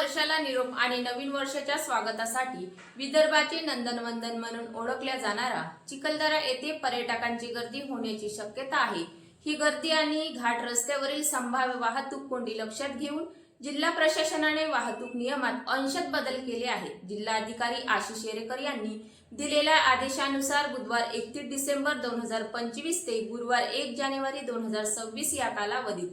निरोप आणि नवीन वर्षाच्या स्वागतासाठी विदर्भाचे नंदनवंदन म्हणून ओळखल्या जाणारा चिखलदरा येथे पर्यटकांची गर्दी होण्याची शक्यता आहे. ही गर्दी आणि घाट रस्त्यावरील संभाव्य वाहतूक कोंडी लक्षात घेऊन जिल्हा प्रशासनाने वाहतूक नियमात अंशत बदल केले आहेत. जिल्हाधिकारी आशिष येरेकर यांनी दिलेल्या आदेशानुसार बुधवार एकतीस डिसेंबर दोन हजार पंचवीस ते गुरुवार एक जानेवारी दोन हजार सव्वीस या कालावधीत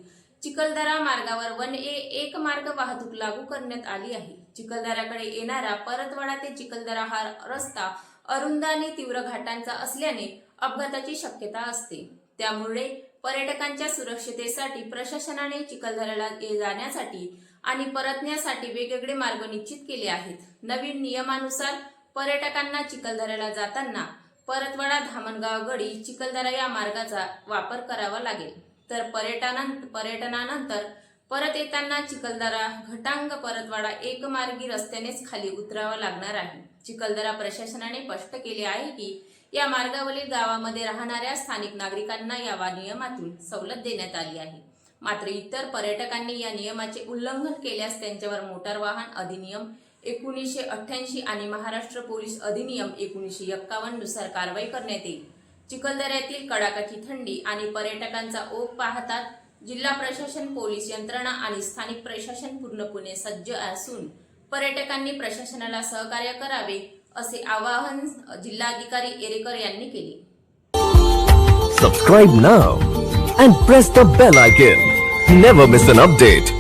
चिखलदरा मार्गावर वन ए एक मार्ग वाहतूक लागू करण्यात आली आहे. चिखलदऱ्याकडे येणारा परतवाडा ते चिखलदरा हा रस्ता अरुंद आणि तीव्र घाटांचा असल्याने अपघाताची शक्यता असते. त्यामुळे पर्यटकांच्या सुरक्षितेसाठी प्रशासनाने चिखलदऱ्याला ये जाण्यासाठी आणि परतण्यासाठी वेगवेगळे मार्ग निश्चित केले आहेत. नवीन नियमानुसार पर्यटकांना चिखलदऱ्याला जाताना परतवाडा धामणगाव गडी चिखलदरा या मार्गाचा वापर करावा लागेल. तर पर्यटनान पर्यटनानंतर परत येताना चिखलदरा घटांग परतवाडा एकमार्गी रस्त्यानेच खाली उतरावं लागणार आहे. चिखलदरा प्रशासनाने स्पष्ट केले आहे की या मार्गावरील गावामध्ये राहणाऱ्या स्थानिक नागरिकांना या वा नियमातून सवलत देण्यात आली आहे. मात्र इतर पर्यटकांनी या नियमाचे उल्लंघन केल्यास त्यांच्यावर मोटार वाहन अधिनियम एकोणीसशे अठ्ठ्याऐंशी आणि महाराष्ट्र पोलीस अधिनियम एकोणीसशे एक्कावन्ननुसार कारवाई करण्यात येईल. चिखलदऱ्यातील कडाकाची थंडी आणि पर्यटकांचा ओघ पाहतात जिल्हा प्रशासन पोलीस यंत्रणा आणि स्थानिक प्रशासन पूर्णपणे सज्ज असून पर्यटकांनी प्रशासनाला सहकार्य करावे असे आवाहन जिल्हाधिकारी एरेकर यांनी केले. Subscribe now and press the bell icon never miss an update